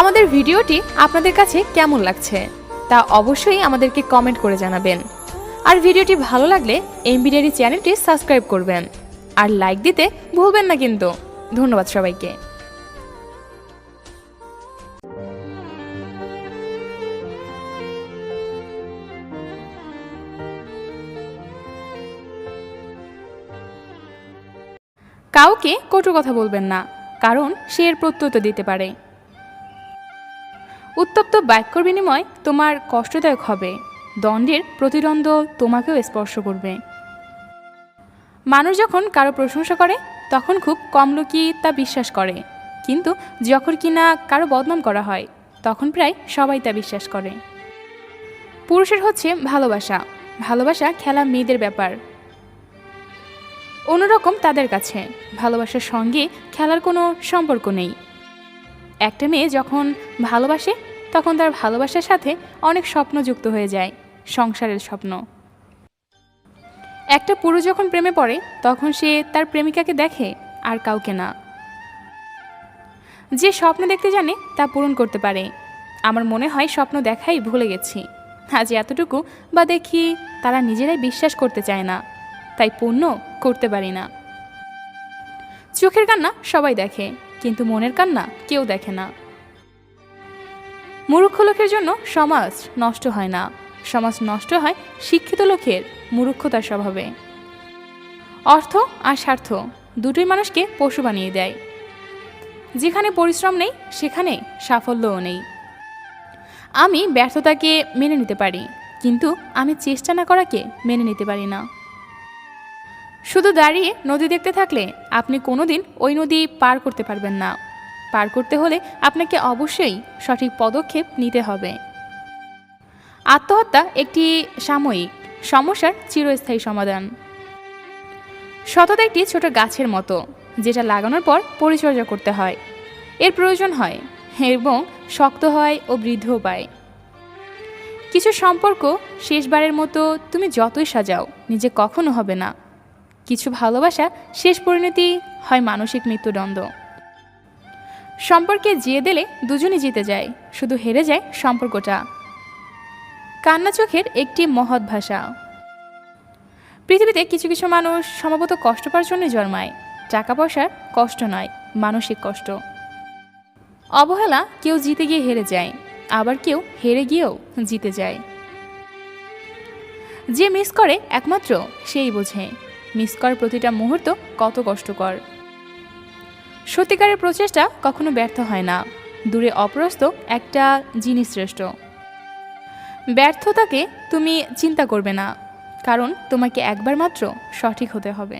আমাদের ভিডিওটি আপনাদের কাছে কেমন লাগছে তা অবশ্যই আমাদেরকে কমেন্ট করে জানাবেন। আর ভিডিওটি ভালো লাগলে এমবিডিয়ারি চ্যানেলটি সাবস্ক্রাইব করবেন। আর লাইক দিতে ভুলবেন না কিন্তু। ধন্যবাদ সবাইকে। কাউকে কটু কথা বলবেন না, কারণ সে এর প্রত্যুত্তর দিতে পারে। উত্তপ্ত বাক্যর বিনিময় তোমার কষ্টদায়ক হবে। দণ্ডের প্রতিদ্বন্দ্ব তোমাকেও স্পর্শ করবে। মানুষ যখন কারও প্রশংসা করে, তখন খুব কম লোকই তা বিশ্বাস করে। কিন্তু যখন কিনা কারও বদনাম করা হয়, তখন প্রায় সবাই তা বিশ্বাস করে। পুরুষের হচ্ছে ভালোবাসা। ভালোবাসা খেলা মেয়েদের ব্যাপার। অন্যরকম তাদের কাছে। ভালোবাসার সঙ্গে খেলার কোনো সম্পর্ক নেই। একটা মেয়ে যখন ভালোবাসে তখন তার ভালোবাসার সাথে অনেক স্বপ্ন যুক্ত হয়ে যায়, সংসারের স্বপ্ন। একটা পুরুষ যখন প্রেমে পড়ে, তখন সে তার প্রেমিকাকে দেখে আর কাউকে না। যে স্বপ্ন দেখতে জানে, তা পূরণ করতে পারে। আমার মনে হয় স্বপ্ন দেখাই ভুলে গেছি। আজ এতটুকু বা দেখি তারা নিজেরাই বিশ্বাস করতে চায় না, তাই পূর্ণ করতে পারি না। চোখের কান্না সবাই দেখে, কিন্তু মনের কান্না কেউ দেখে না। মূর্খ লোকের জন্য সমাজ নষ্ট হয় না। সমাজ নষ্ট হয় শিক্ষিত লোকের মূর্খতার স্বভাবে। অর্থ আর স্বার্থ দুটোই মানুষকে পশু বানিয়ে দেয়। যেখানে পরিশ্রম নেই, সেখানে সাফল্যও নেই। আমি ব্যর্থতাকে মেনে নিতে পারি, কিন্তু আমি চেষ্টা না করাকে মেনে নিতে পারি না। শুধু দাঁড়িয়ে নদী দেখতে থাকলে আপনি কোনোদিন ওই নদী পার করতে পারবেন না। পার করতে হলে আপনাকে অবশ্যই সঠিক পদক্ষেপ নিতে হবে। আত্মহত্যা একটি সাময়িক, সমস্যার চিরস্থায়ী সমাধান। সততা একটি ছোট গাছের মতো, যেটা লাগানোর পর পরিচর্যা করতে হয়। এর প্রয়োজন হয় এবং শক্ত হয় ও বৃদ্ধিও পায়। কিছু সম্পর্ক শেষবারের মতো তুমি যতই সাজাও, নিজে কখনো হবে না। কিছু ভালোবাসা শেষ পরিণতি হয় মানসিক মৃত্যুদণ্ড। সম্পর্কে জিয়ে দিলে দুজনই জিতে যায়, শুধু হেরে যায় সম্পর্কটা। কান্না চোখের একটি মহৎ ভাষা। পৃথিবীতে কিছু কিছু মানুষ সম্ভবত কষ্ট পাওয়ার জন্য জন্মায়, টাকা পয়সার কষ্ট নয়, মানসিক কষ্ট। অবহেলা কেউ জিতে গিয়ে হেরে যায়, আবার কেউ হেরে গিয়েও জিতে যায়। যে মিস করে একমাত্র, সেই বোঝে, মিস করার প্রতিটা মুহূর্ত কত কষ্টকর। সত্যিকারের প্রচেষ্টা কখনো ব্যর্থ হয় না। দূরে অপরস্ত একটা জিনিস শ্রেষ্ঠ। ব্যর্থতাকে তুমি চিন্তা করবে না, কারণ তোমাকে একবার মাত্র সঠিক হতে হবে।